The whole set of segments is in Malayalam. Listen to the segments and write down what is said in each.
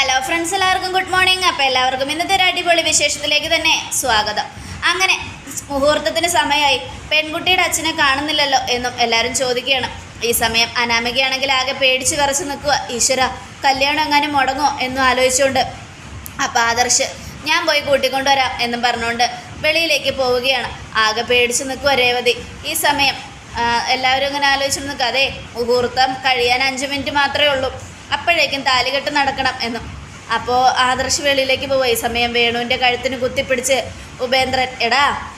ഹലോ ഫ്രണ്ട്സ് എല്ലാവർക്കും ഗുഡ് മോർണിംഗ് അപ്പോൾ എല്ലാവർക്കും ഇന്നത്തെ ഒരു അടിപൊളി വിശേഷത്തിലേക്ക് തന്നെ സ്വാഗതം. അങ്ങനെ മുഹൂർത്തത്തിന് സമയമായി. പെൺകുട്ടിയുടെ അച്ഛനെ കാണുന്നില്ലല്ലോ എന്നും എല്ലാവരും ചോദിക്കുകയാണ്. ഈ സമയം അനാമികയാണെങ്കിൽ ആകെ പേടിച്ച് വിറച്ച് നിൽക്കുക ഈശ്വര കല്യാണം എങ്ങാനും മുടങ്ങോ എന്നും ആലോചിച്ചുകൊണ്ട്. അപ്പോൾ ആദർശ് ഞാൻ പോയി കൂട്ടിക്കൊണ്ടുവരാം എന്നും പറഞ്ഞുകൊണ്ട് വെളിയിലേക്ക് പോവുകയാണ്. ആകെ പേടിച്ച് നിൽക്കുക രേവതി. ഈ സമയം എല്ലാവരും ഇങ്ങനെ ആലോചിച്ച് നിൽക്കുക. അതെ മുഹൂർത്തം കഴിയാൻ അഞ്ച് മിനിറ്റ് മാത്രമേ ഉള്ളൂ. അപ്പോഴേക്കും താലികെട്ട് നടക്കണം എന്നും. അപ്പോൾ ആദർശ് വെളിയിലേക്ക് പോയി സമയം വേണുവിന്റെ കഴുത്തിന് കുത്തിപ്പിടിച്ച് ഉപേന്ദ്രൻ എടാ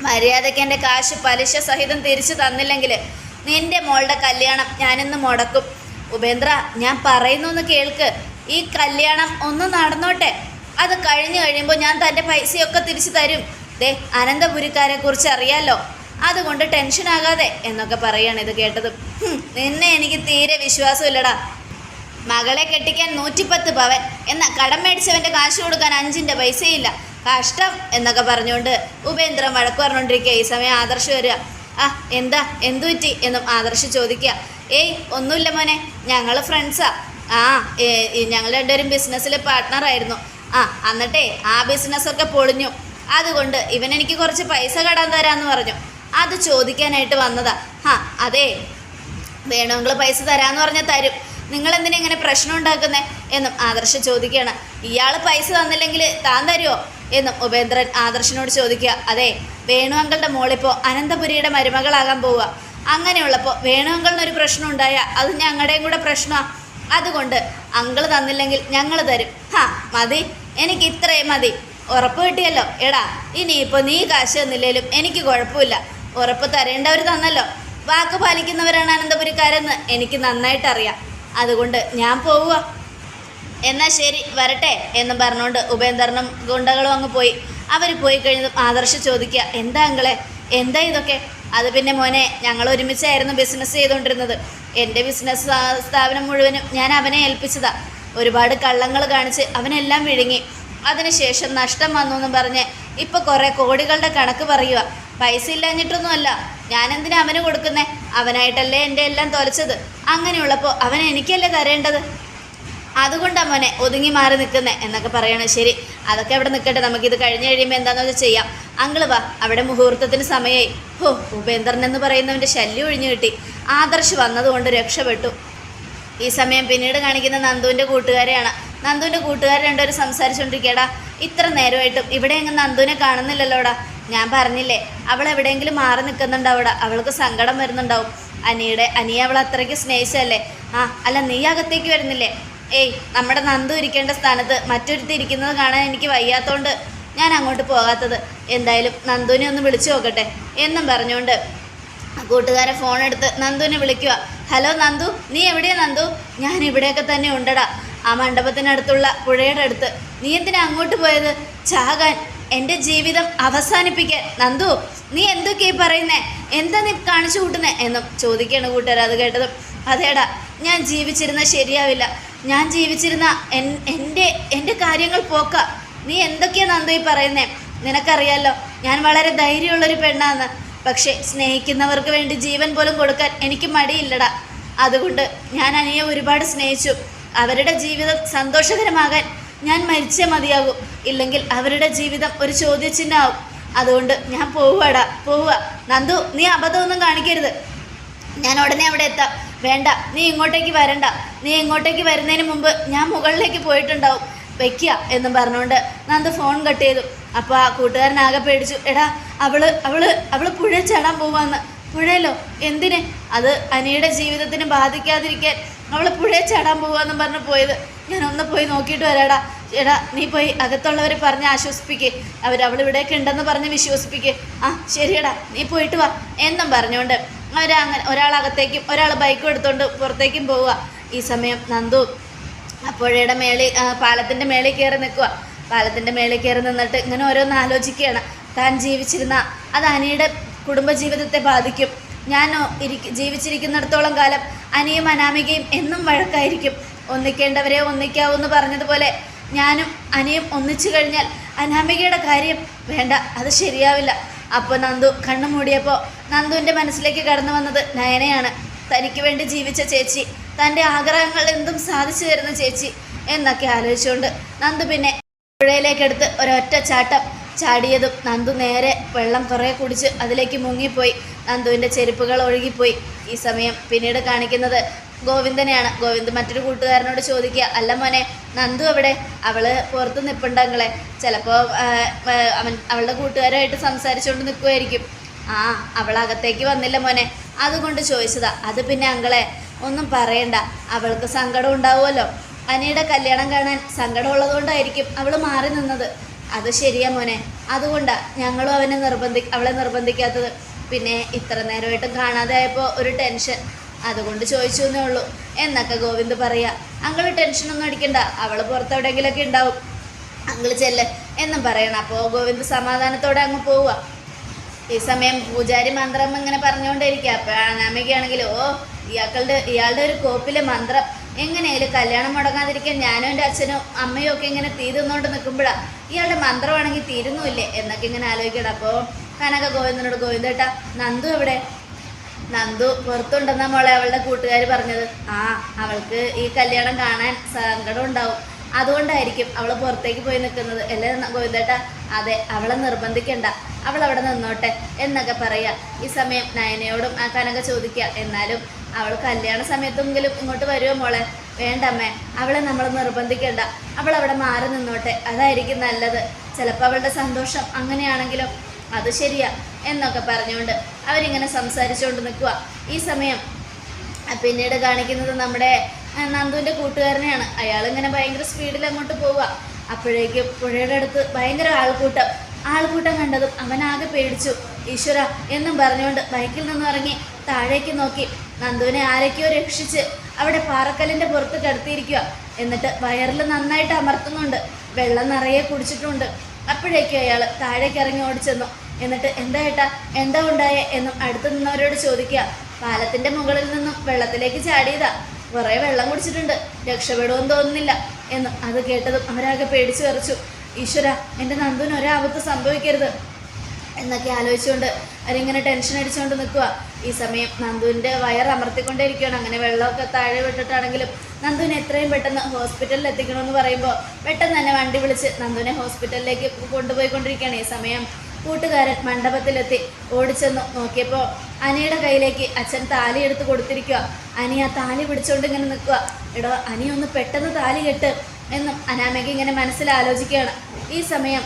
മര്യാദയ്ക്ക് എന്റെ കാശ് പലിശ സഹിതം തിരിച്ചു തന്നില്ലെങ്കിൽ നിന്റെ മോളുടെ കല്യാണം ഞാനിന്ന് മുടക്കും. ഉപേന്ദ്ര ഞാൻ പറയുന്നു എന്ന് കേൾക്ക്. ഈ കല്യാണം ഒന്ന് നടന്നോട്ടെ. അത് കഴിഞ്ഞു കഴിയുമ്പോൾ ഞാൻ തന്റെ പൈസയൊക്കെ തിരിച്ചു തരും. ദേ അനന്തപുരിക്കാരെ കുറിച്ച് അറിയാലോ? അതുകൊണ്ട് ടെൻഷൻ ആകാതെ എന്നൊക്കെ പറയാണ് ഇത് കേട്ടതും. "ഹും, നിന്നെ എനിക്ക് തീരെ വിശ്വാസമില്ലടാ. മകളെ കെട്ടിക്കാൻ നൂറ്റിപ്പത്ത് പവൻ എന്ന കടം മേടിച്ചവന്റെ കാശ് കൊടുക്കാൻ അഞ്ചിന്റെ പൈസയില്ല. കഷ്ടം എന്നൊക്കെ പറഞ്ഞുകൊണ്ട് ഉപേന്ദ്രൻ വഴക്ക് പറഞ്ഞുകൊണ്ടിരിക്കുക. ഈ സമയം ആദർശ് വരിക. ആ എന്താ? എന്തു പറ്റി? എന്നും ആദർശ് ചോദിക്കുക. ഏയ് ഒന്നുമില്ല മോനെ. ഞങ്ങൾ ഫ്രണ്ട്സാ ആ. ഞങ്ങൾ രണ്ടുപേരും ബിസിനസ്സിൽ പാർട്ട്ണറായിരുന്നു ആ എന്നിട്ടേ ആ ബിസിനസ്സൊക്കെ പൊളിഞ്ഞു. അതുകൊണ്ട് ഇവൻ എനിക്ക് കുറച്ച് പൈസ കടാൻ തരാമെന്ന് പറഞ്ഞു. അത് ചോദിക്കാനായിട്ട് വന്നതാ. ആ അതെ. വേണമെങ്കിൽ പൈസ തരാമെന്ന് പറഞ്ഞാൽ തരും. നിങ്ങൾ എന്തിനാ ഇങ്ങനെ പ്രശ്നം ഉണ്ടാക്കുന്നേ എന്നും ആദർശ ചോദിക്കുകയാണ്. ഇയാൾ പൈസ തന്നില്ലെങ്കിൽ താൻ തരുമോ എന്നും ഉപേന്ദ്രൻ ആദർശനോട് ചോദിക്കുക. അതെ വേണു അങ്കളുടെ മോളിപ്പോൾ അനന്തപുരിയുടെ മരുമകളാകാൻ പോവുക. അങ്ങനെയുള്ളപ്പോൾ വേണു അങ്കളിനൊരു പ്രശ്നം ഉണ്ടായാൽ അത് ഞങ്ങളുടെയും കൂടെ പ്രശ്നമാണ് അതുകൊണ്ട് അങ്കൾ തന്നില്ലെങ്കിൽ ഞങ്ങൾ തരും. ഹാ മതി. എനിക്ക് ഇത്രയും മതി. ഉറപ്പ് കിട്ടിയല്ലോ. എടാ ഇനിയിപ്പോൾ നീ കാശ് തന്നില്ലേലും എനിക്ക് കുഴപ്പമില്ല. ഉറപ്പ് തരേണ്ടവർ തന്നല്ലോ. വാക്ക് പാലിക്കുന്നവരാണ് അനന്തപുരിക്കാരെന്ന് എനിക്ക് നന്നായിട്ട് അറിയാം അതുകൊണ്ട് ഞാൻ പോവുക. എന്നാൽ ശരി വരട്ടെ എന്ന് പറഞ്ഞുകൊണ്ട് ഉപേന്ദ്രനും ഗുണ്ടകളും അങ്ങ് പോയി. അവർ പോയി കഴിഞ്ഞതും ആദർശ് ചോദിക്കുക എന്താ അങ്ങളെ എന്താ ഇതൊക്കെ? അത് പിന്നെ മോനെ ഞങ്ങൾ ഒരുമിച്ചായിരുന്നു ബിസിനസ് ചെയ്തുകൊണ്ടിരുന്നത്. എന്റെ ബിസിനസ് സ്ഥാപനം മുഴുവനും ഞാൻ അവനെ ഏൽപ്പിച്ചതാ. ഒരുപാട് കള്ളങ്ങൾ കാണിച്ച് അവനെല്ലാം വിഴുങ്ങി. അതിനുശേഷം നഷ്ടം വന്നു എന്ന് പറഞ്ഞ് ഇപ്പോൾ കുറേ കോടികളുടെ കണക്ക് പറയുക പൈസ ഇല്ലാഞ്ഞിട്ടൊന്നുമല്ല. ഞാനെന്തിനാ അവന് കൊടുക്കുന്നേ? അവനായിട്ടല്ലേ എന്റെ എല്ലാം തൊലച്ചത്. അങ്ങനെയുള്ളപ്പോൾ അവൻ എനിക്കല്ലേ തരേണ്ടത്? അതുകൊണ്ട് അവനെ ഒതുങ്ങി മാറി നിൽക്കുന്നേ എന്നൊക്കെ പറയണം ശരി. അതൊക്കെ അവിടെ നിൽക്കട്ടെ. നമുക്കിത് കഴിഞ്ഞ് കഴിയുമ്പോൾ എന്താണെന്ന് വെച്ചാൽ ചെയ്യാം. അങ്കിൾ വാ അവിടെ മുഹൂർത്തത്തിന് സമയമായി ഹോ ഉപേന്ദ്രൻ എന്ന് പറയുന്നവന്റെ ശല്യം ഒഴിഞ്ഞു കിട്ടി. ആദർശ് വന്നതുകൊണ്ട് രക്ഷപ്പെട്ടു. ഈ സമയം പിന്നീട് കാണിക്കുന്ന നന്ദുവിന്റെ കൂട്ടുകാരെയാണ്. നന്ദുവിന്റെ കൂട്ടുകാർ രണ്ടുപേരും സംസാരിച്ചുകൊണ്ടിരിക്കടാ ഇത്ര നേരമായിട്ടും ഇവിടെ എങ്ങും നന്ദുവിനെ കാണുന്നില്ലല്ലോടാ. ഞാൻ പറഞ്ഞില്ലേ അവൾ എവിടെയെങ്കിലും മാറി നിൽക്കുന്നുണ്ടാവൂടാ അവൾക്ക് സങ്കടം വരുന്നുണ്ടാവും. അനിയുടെ അനിയെ അവൾ അത്രയ്ക്ക് സ്നേഹിച്ചല്ലേ ആ അല്ല നീ അകത്തേക്ക് വരുന്നില്ലേ? ഏയ് നമ്മുടെ നന്ദു ഇരിക്കേണ്ട സ്ഥാനത്ത് മറ്റൊരുത്തി ഇരിക്കുന്നത് കാണാൻ എനിക്ക് വയ്യാത്തതുകൊണ്ട് ഞാൻ അങ്ങോട്ട് പോകാത്തത്. എന്തായാലും നന്ദുവിനെ ഒന്ന് വിളിച്ചു നോക്കട്ടെ. എന്നും പറഞ്ഞുകൊണ്ട് കൂട്ടുകാരെ ഫോൺ എടുത്ത് നന്ദുവിനെ വിളിക്കുക. ഹലോ നന്ദു നീ എവിടെയാ നന്ദു? ഞാൻ ഇവിടെയൊക്കെ തന്നെ ഉണ്ടടാ. ആ മണ്ഡപത്തിനടുത്തുള്ള പുഴയുടെ അടുത്ത്. നീ എന്തിനാ അങ്ങോട്ട് പോയത്? ചാകാൻ. എന്റെ ജീവിതം അവസാനിപ്പിക്കാൻ. നന്ദു നീ എന്തൊക്കെയാ പറയുന്നേ? എന്താ നീ കാണിച്ചു കൂട്ടുന്നേ? എന്നും ചോദിക്കുകയാണ് കൂട്ടുകാർ അത് കേട്ടതും. അതേടാ ഞാൻ ജീവിച്ചിരുന്ന ശരിയാവില്ല. ഞാൻ ജീവിച്ചിരുന്ന എൻ- എന്റെ എന്റെ കാര്യങ്ങൾ പോക്ക. നീ എന്തൊക്കെയാ നന്ദു ഈ പറയുന്നേ? നിനക്കറിയാലോ ഞാൻ വളരെ ധൈര്യമുള്ളൊരു പെണ്ണാണ് പക്ഷേ സ്നേഹിക്കുന്നവർക്ക് വേണ്ടി ജീവൻ പോലും കൊടുക്കാൻ എനിക്ക് മടിയില്ലടാ. അതുകൊണ്ട് ഞാൻ അനിയെ ഒരുപാട് സ്നേഹിച്ചു. അവരുടെ ജീവിതം സന്തോഷകരമാകാൻ ഞാൻ മരിച്ചേ മതിയാകും. ഇല്ലെങ്കിൽ അവരുടെ ജീവിതം ഒരു ചോദ്യചിഹ്നമാവും. അതുകൊണ്ട് ഞാൻ പോവുകടാ പോവുക നന്ദു നീ അബദ്ധമൊന്നും കാണിക്കരുത്. ഞാൻ ഉടനെ അവിടെ എത്താം. വേണ്ട നീ ഇങ്ങോട്ടേക്ക് വരണ്ട. നീ ഇങ്ങോട്ടേക്ക് വരുന്നതിന് മുമ്പ് ഞാൻ മുകളിലേക്ക് പോയിട്ടുണ്ടാവും. വെക്കുക എന്നും പറഞ്ഞുകൊണ്ട് നന്ദു ഫോൺ കട്ട് ചെയ്തു. അപ്പോൾ ആ കൂട്ടുകാരനാകെ പേടിച്ചു. എടാ അവൾ അവൾ അവൾ പുഴ ചാടാൻ പോവാന്ന്. പുഴയിലോ? എന്തിന്? അത് അനിയുടെ ജീവിതത്തിന് ബാധിക്കാതിരിക്കാൻ അവൾ പുഴയെ ചാടാൻ പോവാന്നും പറഞ്ഞ് പോയത്. ഞാൻ ഒന്ന് പോയി നോക്കിയിട്ട് വരാടാ. ചേടാ നീ പോയി അകത്തുള്ളവരെ പറഞ്ഞ് ആശ്വസിപ്പിക്കേ. ഇവിടെയൊക്കെ ഉണ്ടെന്ന് പറഞ്ഞ് വിശ്വസിപ്പിക്കേ. ആ ശരിയടാ നീ പോയിട്ട് വാ. എന്നും പറഞ്ഞുകൊണ്ട് അവരങ്ങനെ ഒരാൾ അകത്തേക്കും ഒരാൾ ബൈക്കും എടുത്തുകൊണ്ട് പുറത്തേക്കും പോവുക. ഈ സമയം നന്ദു പുഴയുടെ മേളിൽ പാലത്തിന്റെ മേളിൽ കയറി നിൽക്കുക. പാലത്തിന്റെ മേളിൽ കയറി നിന്നിട്ട് ഇങ്ങനെ ഓരോന്ന് ആലോചിക്കുകയാണ്. താൻ ജീവിച്ചിരുന്ന അത് അനിയുടെ കുടുംബജീവിതത്തെ ബാധിക്കും. ഞാൻ ഇരിക്ക ജീവിച്ചിരിക്കുന്നിടത്തോളം കാലം അനിയും അനാമികയും എന്നും വഴക്കായിരിക്കും. ഒന്നിക്കേണ്ടവരെ ഒന്നിക്കാവൂ എന്ന് പറഞ്ഞതുപോലെ ഞാനും അനിയും ഒന്നിച്ചു കഴിഞ്ഞാൽ അനാമികയുടെ കാര്യം വേണ്ട അത് ശരിയാവില്ല. അപ്പോൾ നന്ദു കണ്ണു മൂടിയപ്പോൾ നന്ദുവിന്റെ മനസ്സിലേക്ക് കടന്നു വന്നത് നയനയാണ്. തനിക്ക് വേണ്ടി ജീവിച്ച ചേച്ചി തന്റെ ആഗ്രഹങ്ങൾ എന്തും സാധിച്ചു തരുന്ന ചേച്ചി എന്നൊക്കെ ആലോചിച്ചുകൊണ്ട് നന്ദു പിന്നെ പുഴയിലേക്കെടുത്ത് ഒരൊറ്റ ചാട്ടം ചാടിയതും നന്ദു നേരെ വെള്ളം കുറേ കുടിച്ച് അതിലേക്ക് മുങ്ങിപ്പോയി. നന്ദുവിന്റെ ചെരുപ്പുകൾ ഒഴുകിപ്പോയി. ഈ സമയം പിന്നീട് കാണിക്കുന്നത് ഗോവിന്ദനെയാണ്. ഗോവിന്ദ് മറ്റൊരു കൂട്ടുകാരനോട് ചോദിക്കുക അല്ല മോനെ നന്ദു അവിടെ അവൾ പുറത്ത് നിൽപ്പുണ്ടങ്ങളെ ചിലപ്പോൾ അവൻ അവളുടെ കൂട്ടുകാരുമായിട്ട് സംസാരിച്ചുകൊണ്ട് നിൽക്കുമായിരിക്കും ആ അവൾ അകത്തേക്ക് വന്നില്ല മോനെ. അതുകൊണ്ട് ചോദിച്ചതാ അത് പിന്നെ അങ്കളെ ഒന്നും പറയണ്ട. അവൾക്ക് സങ്കടം ഉണ്ടാവുമല്ലോ. അനിയുടെ കല്യാണം കാണാൻ സങ്കടമുള്ളതുകൊണ്ടായിരിക്കും അവൾ മാറി നിന്നത്. അത് ശരിയാ മോനെ. അതുകൊണ്ടാ ഞങ്ങളും അവനെ നിർബന്ധി അവളെ നിർബന്ധിക്കാത്തത്. പിന്നെ ഇത്ര നേരമായിട്ടും കാണാതെ ആയപ്പോൾ ഒരു ടെൻഷൻ. അതുകൊണ്ട് ചോദിച്ചു എന്നേ ഉള്ളൂ. എന്നൊക്കെ ഗോവിന്ദ് അങ്ങൾ ടെൻഷനൊന്നും അടിക്കണ്ട. അവൾ പുറത്തെവിടെയെങ്കിലൊക്കെ ഉണ്ടാവും. അങ്കിൾ ചെല്ല്. എന്നും പറയണം. അപ്പോൾ ഗോവിന്ദ് സമാധാനത്തോടെ അങ്ങ് പോവുക. ഈ സമയം പൂജാരി മന്ത്രം ഇങ്ങനെ പറഞ്ഞുകൊണ്ടിരിക്കുക. അപ്പോൾ അനാമികയാണെങ്കിൽ ഓ ഇയാൾക്കളുടെ ഇയാളുടെ ഒരു കോപ്പിലെ മന്ത്രം. എങ്ങനെയായാലും കല്യാണം മുടങ്ങാതിരിക്കാൻ ഞാനും എന്റെ അച്ഛനും അമ്മയും ഒക്കെ ഇങ്ങനെ തീരുന്നുകൊണ്ട് നിൽക്കുമ്പോഴാണ് ഇയാളുടെ മന്ത്രമാണെങ്കിൽ തീരുന്നുമില്ലേ? എന്നൊക്കെ ഇങ്ങനെ ആലോചിക്കണം. അപ്പോൾ കനക ഗോവിന്ദനോട് ഗോവിന്ദേട്ടാ നന്ദു എവിടെ? നന്ദു പുറത്തുണ്ടെന്ന മോളെ അവളുടെ കൂട്ടുകാർ പറഞ്ഞത്. ആ അവൾക്ക് ഈ കല്യാണം കാണാൻ സങ്കടം ഉണ്ടാവും. അതുകൊണ്ടായിരിക്കും അവൾ പുറത്തേക്ക് പോയി നിൽക്കുന്നത്. അല്ലേ ഗോവിന്ദേട്ട? അതെ അവളെ നിർബന്ധിക്കണ്ട. അവൾ അവിടെ നിന്നോട്ടെ എന്നൊക്കെ പറയുക ഈ സമയം നയനയോടും ആ കനക ചോദിക്കുക എന്നാലും അവൾ കല്യാണ സമയത്തെങ്കിലും ഇങ്ങോട്ട് വരുമോ മോളെ? വേണ്ടമ്മേ അവളെ നമ്മൾ നിർബന്ധിക്കണ്ട. അവൾ അവിടെ മാറി നിന്നോട്ടെ. അതായിരിക്കും നല്ലത്. ചിലപ്പോൾ അവളുടെ സന്തോഷം അങ്ങനെയാണെങ്കിലും? അത് ശരിയാ എന്നൊക്കെ പറഞ്ഞുകൊണ്ട് അവരിങ്ങനെ സംസാരിച്ചുകൊണ്ട് നിൽക്കുക ഈ സമയം പിന്നീട് കാണിക്കുന്നത് നമ്മുടെ നന്ദുവിന്റെ കൂട്ടുകാരനെയാണ്. അയാളിങ്ങനെ ഭയങ്കര സ്പീഡിൽ അങ്ങോട്ട് പോവുക. അപ്പോഴേക്കും പുഴയുടെ അടുത്ത് ഭയങ്കര ആൾക്കൂട്ടം. ആൾക്കൂട്ടം കണ്ടതും അവനാകെ പേടിച്ചു. ഈശ്വര എന്നും പറഞ്ഞുകൊണ്ട് ബൈക്കിൽ നിന്ന് ഇറങ്ങി താഴേക്ക് നോക്കി. നന്ദുവിനെ ആരൊക്കെയോ രക്ഷിച്ച് അവിടെ പാറക്കല്ലിന്റെ പുറത്ത് കിടത്തിയിരിക്കുക എന്നിട്ട് വയറിൽ നന്നായിട്ട് അമർത്തുന്നുണ്ട്. വെള്ളം നിറയെ കുടിച്ചിട്ടുണ്ട്. അപ്പോഴേക്കും അയാൾ താഴേക്ക് ഇറങ്ങി ഓടിച്ചെന്നു. എന്നിട്ട് എന്താ ഏട്ടാ എന്താ ഉണ്ടായേ എന്നും അടുത്ത് നിന്നവരോട് ചോദിക്കുക. പാലത്തിന്റെ മുകളിൽ നിന്നും വെള്ളത്തിലേക്ക് ചാടിയതാ. കുറേ വെള്ളം കുടിച്ചിട്ടുണ്ട് രക്ഷപ്പെടുമെന്ന് തോന്നുന്നില്ല എന്ന് അത് കേട്ടതും അവരാകെ പേടിച്ചു വിറച്ചു. ഈശ്വര എന്റെ നന്ദുവിന് ഒരാപത്ത് സംഭവിക്കരുത് എന്നൊക്കെ ആലോചിച്ചുകൊണ്ട് അവരിങ്ങനെ ടെൻഷൻ അടിച്ചുകൊണ്ട് നിൽക്കുക. ഈ സമയം നന്ദുവിന്റെ വയർ അമർത്തിക്കൊണ്ടേയിരിക്കുകയാണ്. അങ്ങനെ വെള്ളമൊക്കെ താഴെ വിട്ടിട്ടാണെങ്കിലും നന്ദുവിനെ എത്രയും പെട്ടെന്ന് ഹോസ്പിറ്റലിൽ എത്തിക്കണമെന്ന് പറയുമ്പോൾ പെട്ടെന്ന് തന്നെ വണ്ടി വിളിച്ച് നന്ദുവിനെ ഹോസ്പിറ്റലിലേക്ക് കൊണ്ടുപോയിക്കൊണ്ടിരിക്കുകയാണ്. ഈ സമയം കൂട്ടുകാരൻ മണ്ഡപത്തിലെത്തി ഓടിച്ചെന്നു. നോക്കിയപ്പോൾ അനിയുടെ കയ്യിലേക്ക് അച്ഛൻ താലി എടുത്ത് കൊടുത്തിരിക്കുക അനി ആ താലി പിടിച്ചുകൊണ്ട് ഇങ്ങനെ നിൽക്കുക എടോ അനി ഒന്ന് പെട്ടെന്ന് താലി കെട്ട് എന്നും അനാമിക ഇങ്ങനെ മനസ്സിൽ ആലോചിക്കുകയാണ്. ഈ സമയം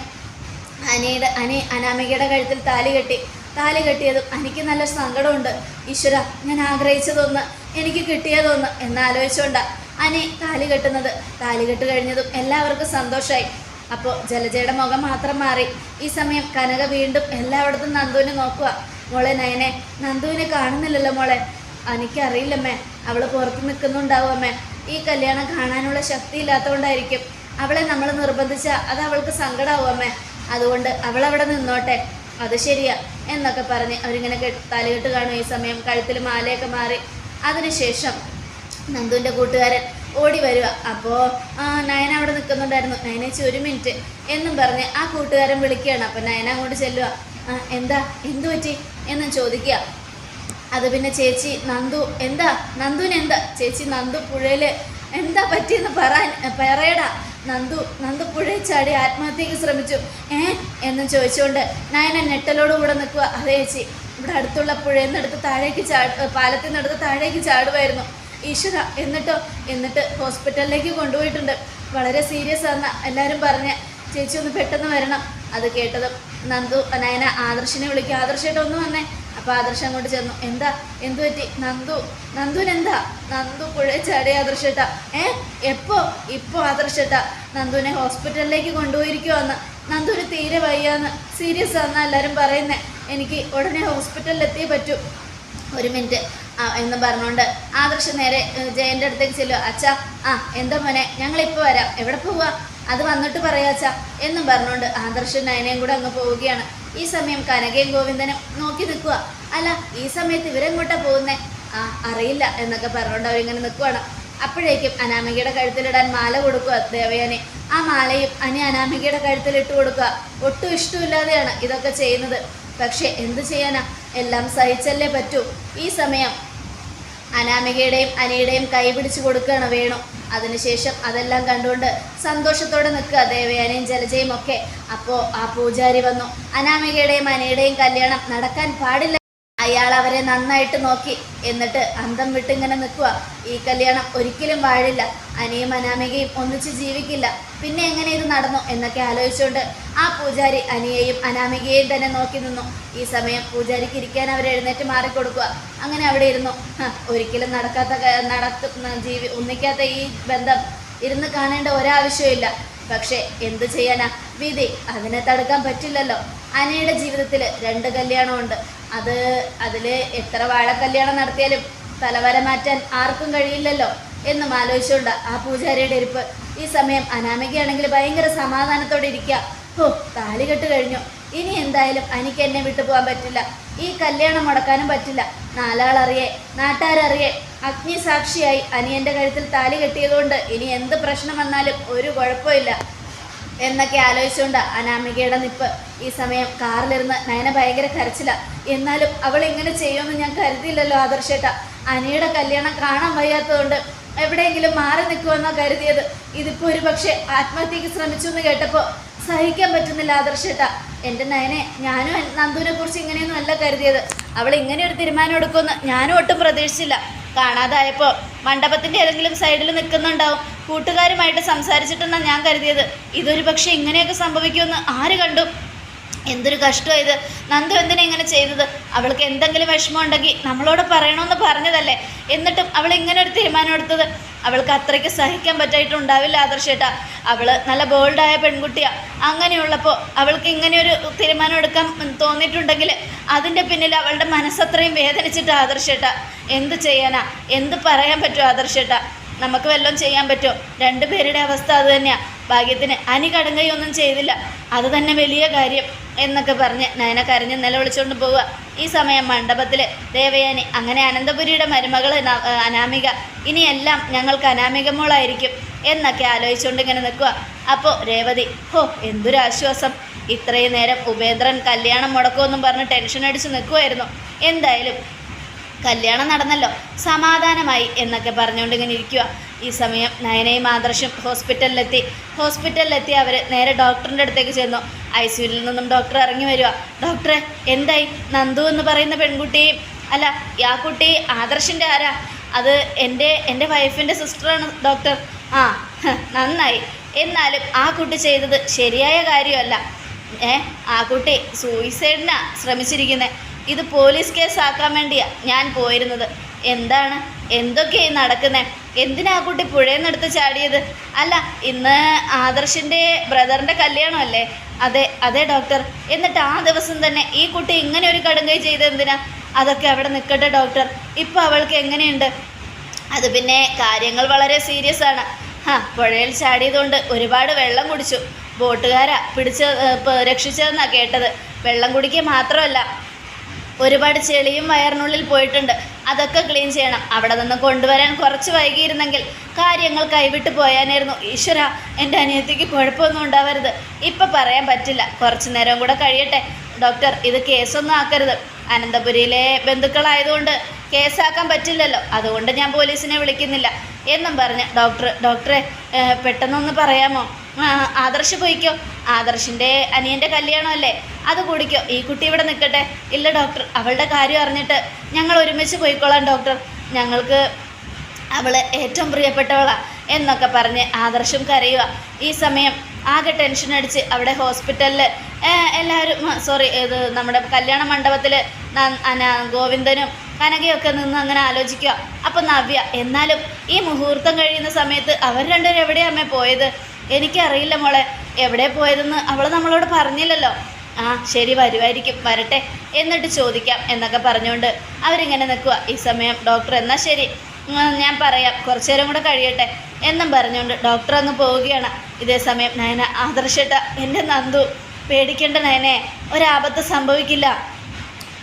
അനിയുടെ അനി അനാമികയുടെ കഴുത്തിൽ താലി കെട്ടി. താലി കെട്ടിയതും എനിക്ക് നല്ല സങ്കടമുണ്ട്. ഈശ്വര ഞാൻ ആഗ്രഹിച്ചതൊന്ന് എനിക്ക് കിട്ടിയതൊന്ന് എന്നാലോചിച്ചുകൊണ്ടാണ് അനി താലി കെട്ടുന്നത്. താലി കെട്ട് കഴിഞ്ഞതും എല്ലാവർക്കും സന്തോഷമായി അപ്പോൾ ജലജയുടെ മുഖം മാത്രം മാറി. ഈ സമയം കനക വീണ്ടും എല്ലായിടത്തും നന്ദുവിനെ നോക്കുക. മോളെ നയനെ നന്ദുവിനെ കാണുന്നില്ലല്ലോ മോളെ. എനിക്കറിയില്ലമ്മേ അവൾ പുറത്ത് നിൽക്കുന്നുണ്ടാവും അമ്മേ. ഈ കല്യാണം കാണാനുള്ള ശക്തി ഇല്ലാത്തതുകൊണ്ടായിരിക്കും. അവളെ നമ്മൾ നിർബന്ധിച്ച അത് അവൾക്ക് സങ്കടമാവും അമ്മേ. അതുകൊണ്ട് അവൾ അവിടെ നിന്നോട്ടെ. അത് ശരിയാ എന്നൊക്കെ പറഞ്ഞ് അവരിങ്ങനെ തലയിട്ട് കാണും. ഈ സമയം കഴുത്തിൽ മാലയൊക്കെ മാറി. അതിനുശേഷം നന്ദുവിന്റെ കൂട്ടുകാരൻ ഓടി വരിക അപ്പോൾ നയന അവിടെ നിൽക്കുന്നുണ്ടായിരുന്നു. നയനേച്ചി ഒരു മിനിറ്റ് എന്നും പറഞ്ഞ് ആ കൂട്ടുകാരൻ വിളിക്കുകയാണ്. അപ്പം നയന അങ്ങോട്ട് ചെല്ലുക എന്താ? എന്തു പറ്റി? എന്നും ചോദിക്കുക. അത് പിന്നെ ചേച്ചി നന്ദു എന്താ? നന്ദുവിന് എന്താ? ചേച്ചി നന്ദു പുഴയിൽ എന്താ പറ്റിയെന്ന് പറയാൻ പറയടാ. നന്ദു നന്ദു പുഴയിൽ ചാടി ആത്മഹത്യക്ക് ശ്രമിച്ചു. ഏ? എന്നും ചോദിച്ചുകൊണ്ട് നയന നെട്ടലോട് കൂടെ നിൽക്കുക അതേ ചേച്ചി ഇവിടെ അടുത്തുള്ള പുഴയിൽ നിന്ന് എടുത്ത് താഴേക്ക് ചാട് പാലത്തിൽ നിന്ന് എടുത്ത് താഴേക്ക് ചാടുമായിരുന്നു ഈശ്വര എന്നിട്ട് എന്നിട്ട് ഹോസ്പിറ്റലിലേക്ക് കൊണ്ടുപോയിട്ടുണ്ട്. വളരെ സീരിയസ് ആണെന്ന് എല്ലാവരും പറഞ്ഞ് ചേച്ചി ഒന്ന് പെട്ടെന്ന് വരണം. അത് കേട്ടതും നന്ദു നയന ആദർശിനെ വിളിക്കുക ആദർശമായിട്ട് ഒന്ന് വന്നേ. അപ്പോൾ ആദർശം അങ്ങോട്ട് ചെന്നു. എന്താ? എന്തു പറ്റി? നന്ദു നന്ദുവിനെന്താ നന്ദു പുഴ ചാടി ആദർശേട്ട ഏ? എപ്പോ? ഇപ്പോൾ ആദർശേട്ട നന്ദുവിനെ ഹോസ്പിറ്റലിലേക്ക് കൊണ്ടുപോയിരിക്കുവാന്ന്. നന്ദുവിന് തീരെ വയ്യാന്ന്. സീരിയസ് ആണെന്നാണ് എല്ലാവരും പറയുന്നത് എനിക്ക് ഉടനെ ഹോസ്പിറ്റലിൽ എത്തിയേ പറ്റൂ. ഒരു മിനിറ്റ്. എന്ന് പറഞ്ഞുകൊണ്ട് ആദർശ് നേരെ ജയന്റെ അടുത്തേക്ക് ചെല്ലുക അച്ഛാ ആ എന്താ മോനെ ഞങ്ങളിപ്പോൾ വരാം. എവിടെ പോവാ? അത് വന്നിട്ട് പറയാ അച്ഛാ എന്നും പറഞ്ഞുകൊണ്ട് ആദർശ് നയനയും കൂടെ അങ്ങ് പോവുകയാണ്. ഈ സമയം കനകയും ഗോവിന്ദനും നോക്കി നിൽക്കുക അല്ല ഈ സമയത്ത് ഇവരെങ്ങോട്ടാണ് പോകുന്നേ? ആ അറിയില്ല എന്നൊക്കെ പറഞ്ഞുകൊണ്ട് അവരിങ്ങനെ നിൽക്കുവാണ്. അപ്പോഴേക്കും അനാമികയുടെ കഴുത്തിലിടാൻ മാല കൊടുക്കുക ദേവയാനെ. ആ മാലയും അനി അനാമികയുടെ കഴുത്തിലിട്ട് കൊടുക്കുക ഒട്ടും ഇഷ്ടമില്ലാതെയാണ് ഇതൊക്കെ ചെയ്യുന്നത്. പക്ഷേ എന്ത് ചെയ്യാനാ? എല്ലാം സഹിച്ചല്ലേ പറ്റൂ. ഈ സമയം അനാമികയുടെയും അനിയുടെയും കൈ പിടിച്ചു കൊടുക്കുകയാണ് വേണു. അതിനുശേഷം അതെല്ലാം കണ്ടുകൊണ്ട് സന്തോഷത്തോടെ നിൽക്കുക. ദേവയാനയും ജലജയും ഒക്കെ. അപ്പോൾ ആ പൂജാരി വന്നു. അനാമികയുടെയും അനിയുടെയും കല്യാണം നടക്കാൻ പാടില്ല. അയാൾ അവരെ നന്നായിട്ട് നോക്കി. എന്നിട്ട് അന്തം വിട്ടിങ്ങനെ നിൽക്കുക ഈ കല്യാണം ഒരിക്കലും വാഴില്ല. അനിയും അനാമികയും ഒന്നിച്ച് ജീവിക്കില്ല. പിന്നെ എങ്ങനെ ഇത് നടന്നു എന്നൊക്കെ ആലോചിച്ചുകൊണ്ട് ആ പൂജാരി അനിയെയും അനാമികയെയും തന്നെ നോക്കി നിന്നു. ഈ സമയം പൂജാരിക്ക് ഇരിക്കാൻ അവർ എഴുന്നേറ്റ് മാറിക്കൊടുക്കുക അങ്ങനെ അവിടെ ഇരുന്നു. ഒരിക്കലും നടക്കാത്ത നടത്തുന്ന ജീവി ഒന്നിക്കാത്ത ഈ ബന്ധം ഇരുന്ന് കാണേണ്ട ഒരാവശ്യമില്ല പക്ഷേ എന്തു ചെയ്യാനാ? വിധി അതിനെ തടുക്കാൻ പറ്റില്ലല്ലോ. അനയുടെ ജീവിതത്തിൽ രണ്ട് കല്യാണമുണ്ട്. അത് അതിൽ എത്ര വാഴ കല്യാണം നടത്തിയാലും തലവര മാറ്റാൻ ആർക്കും കഴിയില്ലല്ലോ എന്നും ആലോചിച്ചുകൊണ്ട് ആ പൂജാരിയുടെ ഇരിപ്പ്. ഈ സമയം അനാമികയാണെങ്കിൽ ഭയങ്കര സമാധാനത്തോടെ ഇരിക്കുക ഓ താലി കെട്ട് കഴിഞ്ഞു. ഇനി എന്തായാലും എനിക്ക് എന്നെ വിട്ടു പോകാൻ പറ്റില്ല. ഈ കല്യാണം മുടക്കാനും പറ്റില്ല. നാലാളറിയേ നാട്ടാരറിയേ. അഗ്നി സാക്ഷിയായി അനിയന്റെ കഴുത്തിൽ താലി കെട്ടിയതുകൊണ്ട് ഇനി എന്ത് പ്രശ്നം വന്നാലും ഒരു കുഴപ്പമില്ല എന്നൊക്കെ ആലോചിച്ചുകൊണ്ട് അനാമികയുടെ നിപ്പ്. ഈ സമയം കാറിലിരുന്ന് നയന ഭയങ്കര കരച്ചില്ല എന്നാലും അവൾ എങ്ങനെ ചെയ്യുമെന്ന് ഞാൻ കരുതിയില്ലല്ലോ ആദർശേട്ട. അനിയുടെ കല്യാണം കാണാൻ വയ്യാത്തതുകൊണ്ട് എവിടെയെങ്കിലും മാറി നിൽക്കുമെന്നോ കരുതിയത്. ഇതിപ്പോൾ ഒരു പക്ഷേ ആത്മഹത്യക്ക് ശ്രമിച്ചു എന്ന് കേട്ടപ്പോൾ സഹിക്കാൻ പറ്റുന്നില്ല ആദർശേട്ട. എന്റെ നയനെ ഞാനും നന്ദുവിനെ കുറിച്ച് ഇങ്ങനെയൊന്നും അല്ല കരുതിയത്. അവൾ ഇങ്ങനെ ഒരു തീരുമാനം എടുക്കുമെന്ന് ഞാനും ഒട്ടും പ്രതീക്ഷിച്ചില്ല. കാണാതായപ്പോൾ മണ്ഡപത്തിന്റെ ഏതെങ്കിലും സൈഡിൽ നിൽക്കുന്നുണ്ടാവും. കൂട്ടുകാരുമായിട്ട് സംസാരിച്ചിട്ടെന്നാണ് ഞാൻ കരുതിയത്. ഇതൊരു പക്ഷേ ഇങ്ങനെയൊക്കെ സംഭവിക്കുമെന്ന് ആര് കണ്ടു? എന്തൊരു കഷ്ടമായത് ഇത്. നന്ദു എന്തിനാ ഇങ്ങനെ ചെയ്തത്? അവൾക്ക് എന്തെങ്കിലും വിഷമം ഉണ്ടെങ്കിൽ നമ്മളോട് പറയണമെന്ന് പറഞ്ഞതല്ലേ. എന്നിട്ടും അവൾ ഇങ്ങനെ ഒരു തീരുമാനം എടുത്തത്. അവൾക്ക് അത്രയ്ക്ക് സഹിക്കാൻ പറ്റായിട്ടുണ്ടാവില്ല ആദർശേട്ടാ അവൾ നല്ല ബോൾഡായ പെൺകുട്ടിയാണ് അങ്ങനെയുള്ളപ്പോൾ അവൾക്ക് ഇങ്ങനെ ഒരു തീരുമാനം എടുക്കാൻ തോന്നിയിട്ടുണ്ടെങ്കിൽ അതിന്റെ പിന്നിൽ അവളുടെ മനസ്സത്രയും വേദനിച്ചിട്ട് ആദർശേട്ടാ എന്ത് ചെയ്യാനാ? എന്ത് പറയാൻ പറ്റുമോ ആദർശേട്ടാ നമുക്ക് വല്ലതും ചെയ്യാൻ പറ്റുമോ? രണ്ടുപേരുടെ അവസ്ഥ അത് തന്നെയാണ് ഭാഗ്യത്തിന് അനി കടുങ്കയൊന്നും ചെയ്തില്ല. അത് തന്നെ വലിയ കാര്യം. എന്നൊക്കെ പറഞ്ഞ് നയന കരഞ്ഞ് നിലവിളിച്ചുകൊണ്ട് പോവുക. ഈ സമയം മണ്ഡപത്തിൽ ദേവയാനി അങ്ങനെ അനന്തപുരിയുടെ മരുമകൾ അനാമിക. ഇനിയെല്ലാം ഞങ്ങൾക്ക് അനാമിക മോളായിരിക്കും എന്നൊക്കെ ആലോചിച്ചുകൊണ്ട് ഇങ്ങനെ നിൽക്കുക. അപ്പോൾ രേവതി ഹോ എന്തൊരു ആശ്വാസം. ഇത്രയും നേരം ഉപേന്ദ്രൻ കല്യാണം മുടക്കുമെന്നും പറഞ്ഞ് ടെൻഷൻ അടിച്ച് നിൽക്കുമായിരുന്നു എന്തായാലും കല്യാണം നടന്നല്ലോ സമാധാനമായി എന്നൊക്കെ പറഞ്ഞുകൊണ്ട് ഇങ്ങനെ ഇരിക്കുക. ഈ സമയം നയനയും ആദർശം ഹോസ്പിറ്റലിലെത്തി. ഹോസ്പിറ്റലിലെത്തി അവർ നേരെ ഡോക്ടറിന്റെ അടുത്തേക്ക് ചെന്നു. ഐ സിയുവിൽ നിന്നും ഡോക്ടർ ഇറങ്ങി വരിക ഡോക്ടറെ എന്തായി? നന്ദു എന്ന് പറയുന്ന പെൺകുട്ടി. അല്ല ആ കുട്ടി ആദർശിന്റെ ആരാ? അത് എന്റെ എന്റെ വൈഫിന്റെ സിസ്റ്ററാണ് ഡോക്ടർ ആ നന്നായി. എന്നാലും ആ കുട്ടി ചെയ്തത് ശരിയായ കാര്യമല്ല. ഏ ആ കുട്ടി സൂയിസൈഡിനാണ് ശ്രമിച്ചിരിക്കുന്നത് ഇത് പോലീസ് കേസ് ആക്കാൻ വേണ്ടിയാ ഞാൻ പോയിരുന്നത്. എന്താണ്? എന്തൊക്കെയായി നടക്കുന്നത് എന്തിനാ കുട്ടി പുഴയിൽ എടുത്ത് ചാടിയത്? അല്ല ഇന്ന് ആദർശിന്റെ ബ്രദറിന്റെ കല്യാണമല്ലേ? അതെ അതെ ഡോക്ടർ. എന്നിട്ട് ആ ദിവസം തന്നെ ഈ കുട്ടി ഇങ്ങനെ ഒരു കടുങ്കൈ ചെയ്ത് എന്തിനാ? അതൊക്കെ അവിടെ നിൽക്കട്ടെ ഡോക്ടർ. ഇപ്പോൾ അവൾക്ക് എങ്ങനെയുണ്ട്? അത് പിന്നെ കാര്യങ്ങൾ വളരെ സീരിയസ് ആണ്. ഹാ പുഴയിൽ ചാടിയതുകൊണ്ട് ഒരുപാട് വെള്ളം കുടിച്ചു. ബോട്ടുകാരാ പിടിച്ച് രക്ഷിച്ചതെന്നാണ് കേട്ടത്. വെള്ളം കുടിക്കുക മാത്രമല്ല ഒരുപാട് ചെളിയും വയറിനുള്ളിൽ പോയിട്ടുണ്ട്. അതൊക്കെ ക്ലീൻ ചെയ്യണം. അവിടെ നിന്ന് കൊണ്ടുവരാൻ കുറച്ച് വൈകിയിരുന്നെങ്കിൽ കാര്യങ്ങൾ കൈവിട്ട് പോയാനായിരുന്നു. ഈശ്വര എന്റെ അനിയത്തിക്ക് കുഴപ്പമൊന്നും ഉണ്ടാവരുത്. ഇപ്പം പറയാൻ പറ്റില്ല. കുറച്ച് നേരം കൂടെ കഴിയട്ടെ. ഡോക്ടർ ഇത് കേസൊന്നും ആക്കരുത്. അനന്തപുരിയിലെ ബന്ധുക്കളായതുകൊണ്ട് കേസാക്കാൻ പറ്റില്ലല്ലോ. അതുകൊണ്ട് ഞാൻ പോലീസിനെ വിളിക്കുന്നില്ല. എന്നും പറഞ്ഞ് ഡോക്ടർ ഡോക്ടറെ പെട്ടെന്നൊന്ന് പറയാമോ? ആദർശ് പോയിക്കോ. ആദർശിന്റെ അനിയന്റെ കല്യാണമല്ലേ? അത് കുടിക്കോ. ഈ കുട്ടി ഇവിടെ നിൽക്കട്ടെ ഇല്ല ഡോക്ടർ. അവളുടെ കാര്യം അറിഞ്ഞിട്ട് ഞങ്ങൾ ഒരുമിച്ച് പോയിക്കോളാം ഡോക്ടർ. ഞങ്ങൾക്ക് അവൾ ഏറ്റവും പ്രിയപ്പെട്ടവളാണ് എന്നൊക്കെ പറഞ്ഞ് ആദർശം കരയുക ഈ സമയം ആകെ ടെൻഷൻ അടിച്ച് അവിടെ ഹോസ്പിറ്റലിൽ എല്ലാവരും സോറി ഇത് നമ്മുടെ കല്യാണ മണ്ഡപത്തിൽ ഗോവിന്ദനും കനകയൊക്കെ നിന്ന് അങ്ങനെ ആലോചിക്കുക അപ്പം നവ്യ എന്നാലും ഈ മുഹൂർത്തം കഴിയുന്ന സമയത്ത് അവർ രണ്ടുപേരും എവിടെയാണ് അമ്മേ പോയത്? എനിക്കറിയില്ല മോളെ എവിടെ പോയതെന്ന് അവൾ നമ്മളോട് പറഞ്ഞില്ലല്ലോ. ആ ശരി വരുമായിരിക്കും വരട്ടെ എന്നിട്ട് ചോദിക്കാം എന്നൊക്കെ പറഞ്ഞുകൊണ്ട് അവരിങ്ങനെ നിൽക്കുക ഈ സമയം ഡോക്ടർ എന്നാൽ ശരി? ഞാൻ പറയാം കുറച്ചു നേരം കൂടെ കഴിയട്ടെ എന്നും പറഞ്ഞുകൊണ്ട് ഡോക്ടർ അങ്ങ് പോവുകയാണ്. ഇതേ സമയം നയന ആദർശട്ട എന്റെ നന്ദു പേടിക്കേണ്ട നയനെ ഒരാപത്ത് സംഭവിക്കില്ല.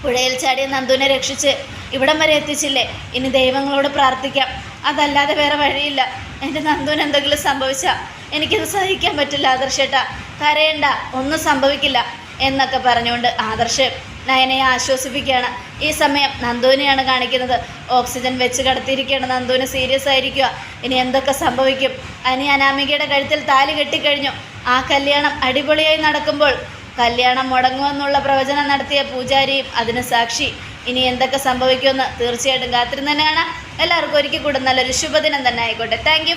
പുഴയിൽ ചാടിയ നന്ദുവിനെ രക്ഷിച്ച് ഇവിടം വരെ എത്തിച്ചില്ലേ? ഇനി ദൈവങ്ങളോട് പ്രാർത്ഥിക്കാം. അതല്ലാതെ വേറെ വഴിയില്ല. എന്റെ നന്ദുവിന് എന്തെങ്കിലും സംഭവിച്ചാൽ എനിക്കത് സഹിക്കാൻ പറ്റില്ല ആദർശേട്ടാ. കരയണ്ട ഒന്നും സംഭവിക്കില്ല എന്നൊക്കെ പറഞ്ഞുകൊണ്ട് ആദർശ് നയനയെ ആശ്വസിപ്പിക്കുകയാണ്. ഈ സമയം നന്ദുവിനെയാണ് കാണിക്കുന്നത്. ഓക്സിജൻ വെച്ച് കടത്തിയിരിക്കുകയാണ്. നന്ദുവിന് സീരിയസ് ആയിരിക്കുക. ഇനി എന്തൊക്കെ സംഭവിക്കും? അനി അനാമികയുടെ കഴുത്തിൽ താലി കെട്ടിക്കഴിഞ്ഞു. ആ കല്യാണം അടിപൊളിയായി നടക്കുമ്പോൾ കല്യാണം മുടങ്ങുമെന്നുള്ള പ്രവചനം നടത്തിയ പൂജാരിയും അതിന് സാക്ഷി. ഇനി എന്തൊക്കെ സംഭവിക്കുമെന്ന് തീർച്ചയായിട്ടും കാത്തിരുന്ന് തന്നെയാണ്. എല്ലാവർക്കും ഒരിക്കൽ കൂടെ നല്ലൊരു ശുഭദിനം തന്നെ ആയിക്കോട്ടെ. താങ്ക്